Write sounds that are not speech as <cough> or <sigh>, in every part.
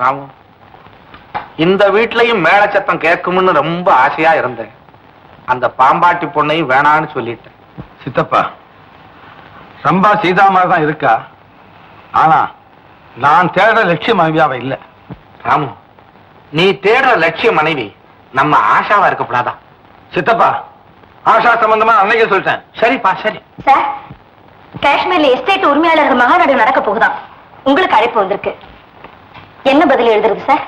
ராமு இந்த வீட்லயும் மேல சத்தம் கேட்கும்னு ரொம்ப ஆசையா இருந்தேன். அந்த பாம்பாட்டி பொண்ணையும் வேணான்னு சொல்லிட்டேன். சித்தப்பா சம்பா சீதா மாதிரி தான் இருக்கா? ஆனா நான் தேடுற லட்சியம் மனைவியாவ இல்ல. ராமு நீ தேடுற லட்சிய மனைவி நம்ம ஆஷாவா இருக்கக்கூடாதா? சித்தப்பா ஆஷா சம்பந்தமா அன்னைக்கே சொல்லிட்டேன். சரிப்பா சரி. சார் காஷ்மீர்ல எஸ்டேட் உரிமையாளர்கள் மகாநாடு நடக்க போகுதாம். உங்களுக்கு அழைப்பு வந்திருக்கு. என்ன பதில் எழுதுறது சார்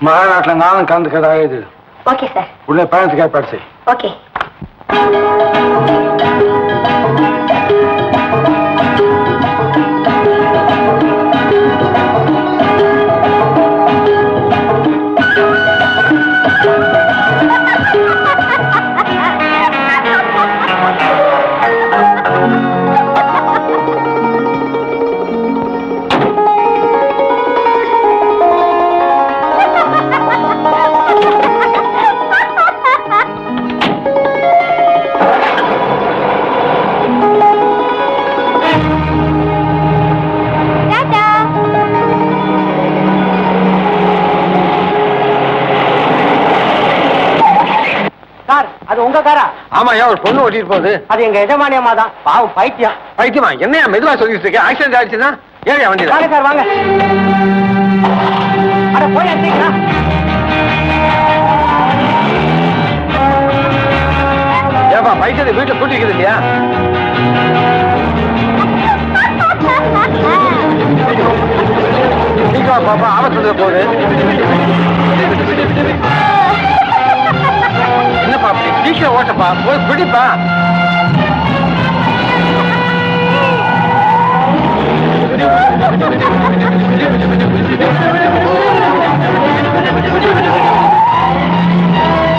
மகாநாட்டில் நானும் கலந்துக்கிறதாக இது ஓகே சார் உடனே பயணத்துக்கு ஏற்பாடு செய். ஓகே சார் அது உங்க காரா? ஆமா ஏன் ஒரு பொண்ணு ஓட்டிட்டு போகுது. அது எங்க எஜமானி அம்மா தான். பாவம் பைத்தியம். பைத்தியமா? என்னையா மெதுவா சொல்லிட்டு இருக்கேன் ஆக்சிடென்ட் ஆயிடுச்சுன்னா? ஏன் வண்டியில? வாங்க சார் வாங்க. அட போய் சீக்கிரம் ஏப்பா பைத்தியத்தை வீட்டுல கூட்டிக்குது இல்லையா பாப்பா ஆபத்து போகுது. என்னப்பா அப்படி சீக்கிரம் ஓட்டப்பா போய் பிடிப்பா Thank <laughs> you.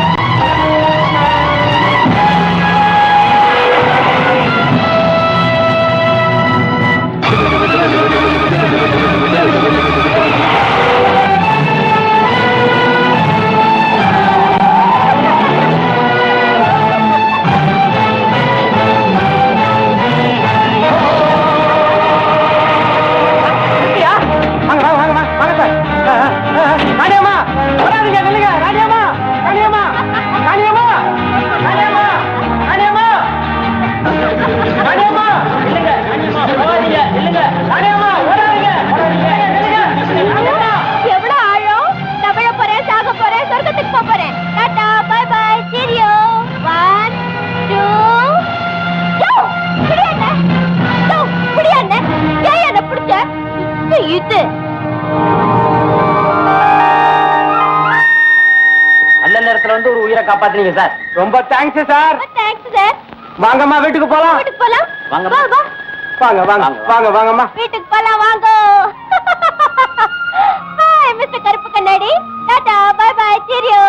இது நல்ல நேரத்துல வந்து ஒரு உயிரை காப்பாத்துனீங்க சார். ரொம்ப தேங்க்ஸ் சார். Thanks sir. வாங்கம்மா வீட்டுக்கு போலாம். வீட்டுக்கு போலாம். வாங்க. வாங்க வாங்க வாங்க. வாங்கம்மா. வீட்டுக்கு போலாம் வாங்க. ஹாய் மிஸ்டர் கருப்பு கண்ணாடி. டாடா பை பை சீரியோ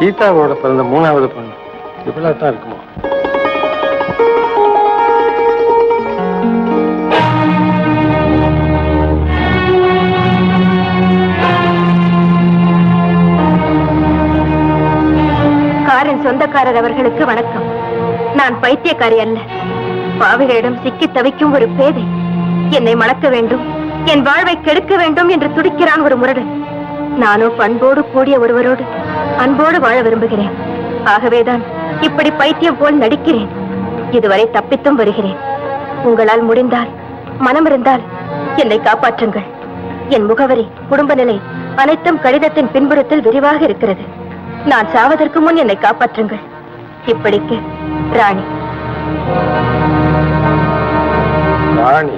சீதாவோட பிறந்த மூணாவது பொண்ணு. இப்படிலாம் தான் இருக்குமா? காரின் சொந்தக்காரர் அவர்களுக்கு வணக்கம். நான் பைத்தியக்காரி அல்ல. பாவிகளிடம் சிக்கி தவிக்கும் ஒரு பேதை. என்னை மணக்க வேண்டும் என் வாழ்வை கெடுக்க வேண்டும் என்று துடிக்கிறான் ஒரு முரடன். நானோ பண்போடு கூடிய ஒருவரோடு. அன்போடு வாழ விரும்புகிறேன். ஆகவேதான் இப்படி பைத்தியம் போல் நடிக்கிறேன். இதுவரை தப்பித்தும் வருகிறேன். உங்களால் முடிந்தால் மனம் இருந்தால் என்னை காப்பாற்றுங்கள். என் முகவரி குடும்ப நிலை அனைத்தும் கடிதத்தின் பின்புறத்தில் விரிவாக இருக்கிறது. நான் சாவதற்கு முன் என்னை காப்பாற்றுங்கள். இப்படிக்கு ராணி. ராணி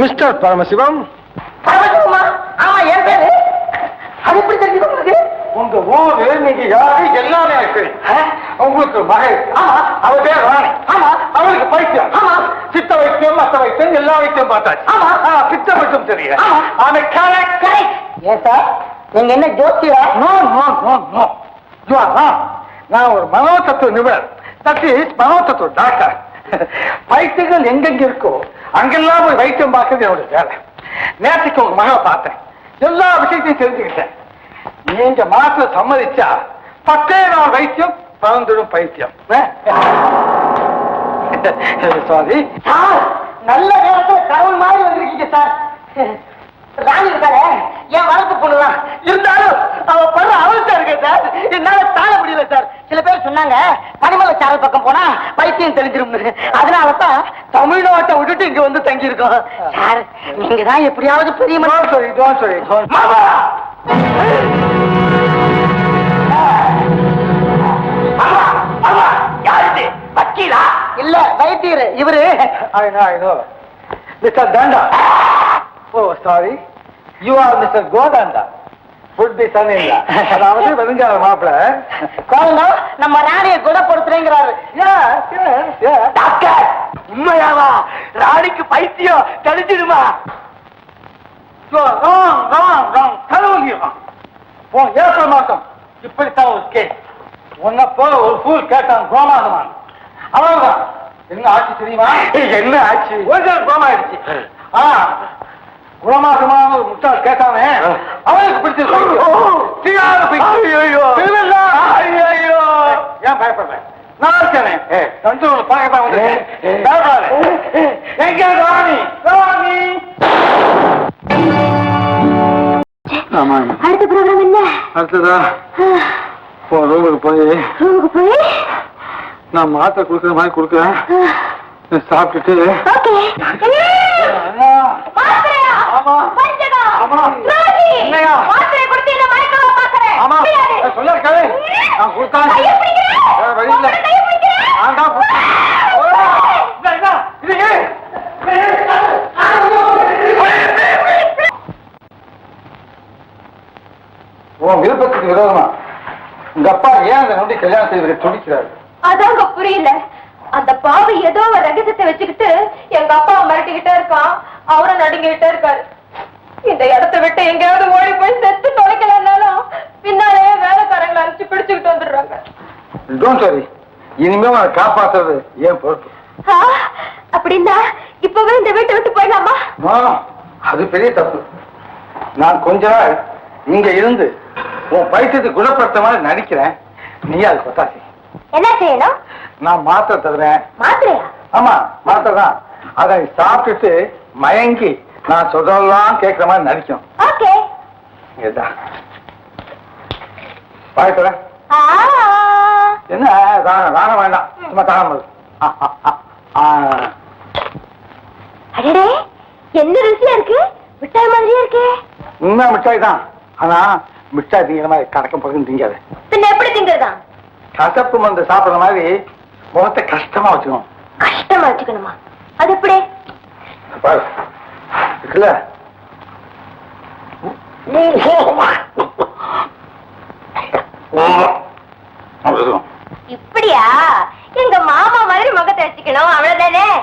மிஸ்டர் பரமசிவம். பரமசிவமா? ஆமா என் பேரு. அது எப்படி தெரிஞ்சது உங்களுக்கு? உங்க ஊரு நீங்க யாரு எல்லாமே இருக்கு. உங்களுக்கு மகள். ஆமா. அவ பேர் ராணி. ஆமா. அவளுக்கு பைத்தியம். ஆமா. சித்த வைத்தியம் மத்த வைத்தியம் எல்லா வைத்தியம் பார்த்தாச்சு. ஆமா. பித்த மட்டும் தெரியல ஆமா. ஆனா correct. ஏன் சார் நீங்க என்ன Josiah? No no no no you நான் ஒரு மனோதத்துவ நிபுணர். தட் இஸ் மனோதத்துவ டாக்டர். பைத்தியங்கள் எங்கெங்க இருக்கோ அங்கெல்லாம் போய் வைத்தியம் பார்க்கறது என்னோட வேலை. நேற்றுக்கு உங்க மகளை பார்த்தேன். எல்லா விஷயத்தையும் தெரிஞ்சுக்கிட்டேன். நீங்க மாத்திர சம்மதிச்சா பத்தே நாள் வைத்தியம் பறந்துடும் பைத்தியம். சுவாமி சார் நல்ல நேரத்துல கடவுள் மாதிரி வந்திருக்கீங்க சார். ராணி இருக்காளே என் வளர்ப்பு பொண்ணுதான். இருந்தாலும் அவ படுற அவசியம் இருக்கு சார். என்னால தாழ முடியல சார். சில பேர் சொன்னாங்க பனிமலை சாரல் பக்கம் போனா பைத்தியம் தெரிஞ்சிரும்னு அதனாலதான் தமிழ்நாட்டை விட்டுட்டு இங்க வந்து தங்கி இருக்கோம் சார் நீங்க தான் எப்படியாவது பெரிய மனுஷன். சொல்லி டோன் சொல்லி மாமா! மாமா! மாமா! யார் இது? வக்கீலா? இல்ல வைத்தியர் இவரு I know, I know. Mr. Danda. <laughs> Oh, sorry. Be son-in-law. அதாவது வெறுங்கால மாப்பிள. பாருங்க நம்ம ராணியை குணப்படுத்துறேங்கிறாரு. டாக்டர்! உண்மையாவா? ராணிக்கு பைத்தியம் தெளிஞ்சிடுமா? ஏப்ரல் மாசம் இப்படித்தான் ஒரு கேஸ் உன்னை போல ஒரு ஃபூல் கேட்டான் கோமாதமான் அவ்வளவுதான். என்ன ஆச்சு தெரியுமா? என்ன ஆச்சு? கோமாயிடுச்சு. ஆனா குணமாசமான ஒரு முட்டாள் கேட்டானே பிடிச்ச ஏன் பயப்படுறேன் நான் இருக்கேனே. தஞ்சூர் பார்க்கத்தான் வந்து பயப்படாத. எங்க ராணி ராணி ஆமா அடுத்த ப்ரோக்ராம் என்ன? அடுத்ததா? ரூமுக்கு போய். ரூமுக்கு போய்? நான் மாத்திரை கொடுக்குற மாதிரி கொடுக்குறேன். சாப்பிட்டுட்டு. நான் கொடுத்தா. நான் தான்? உன் விருப்பத்துக்கு விரோதமா? உங்க அப்பா ஏன் அந்த நொண்டி கல்யாணம் செய்வதை துடிக்கிறாரு? அதாங்க புரியல. அந்த பாவி ஏதோ ஒரு ரகசியத்தை வச்சுக்கிட்டு எங்க அப்பாவை மிரட்டிக்கிட்டே இருக்கான். அவரும் நடுங்கிட்டே இருக்காரு. இந்த இடத்த விட்டு எங்கேயாவது ஓடி போய் செத்து தொலைக்கலன்னாலும் பின்னாலே வேலைக்காரங்களை அனுப்பிச்சு பிடிச்சுக்கிட்டு வந்துடுறாங்க. டோன்ட் வரி இனிமே அவனை காப்பாத்துறது ஏன் பொறுப்பு. அப்படின்னா இப்பவே இந்த வீட்டை விட்டு போயிடலாமா? அது பெரிய தப்பு. நான் கொஞ்ச நாள் இங்க இருந்து உன் பைத்தியத்தை குணப்படுத்த மாதிரி நடிக்கிறேன். நீ அது கொத்தாசி என்ன செய்யணும்? நான் மாத்திரை தருவேன். மாத்திரையா? ஆமா மாத்திரை தான். அதை சாப்பிட்டுட்டு மயங்கி நான் சொல்றதெல்லாம் கேட்கிற மாதிரி நடிக்கும். ஓகே. ஏதா பாயத்தர என்ன? தானம் தானம் வேண்டாம். சும்மா தானம். அடடே என்ன ருசியா இருக்கு? மிட்டாய் மாதிரியே இருக்கே. உண்மை மிட்டாய் தான். ஆனா மிட்டாய் திங்கிற மாதிரி கடக்கம் பக்கம் திங்காது. பின்ன எப்படி திங்கறதா? கசப்பு மருந்து சாப்பிடுற மாதிரி முகத்தை கஷ்டமா வச்சுக்கணும். கஷ்டமா வச்சுக்கணுமா? அது எப்படி? இருக்குல்ல இருக்கும். இப்படியா? எங்க மாமா மாதிரி முகத்தை வச்சுக்கணும். அவ்வளவுதான்?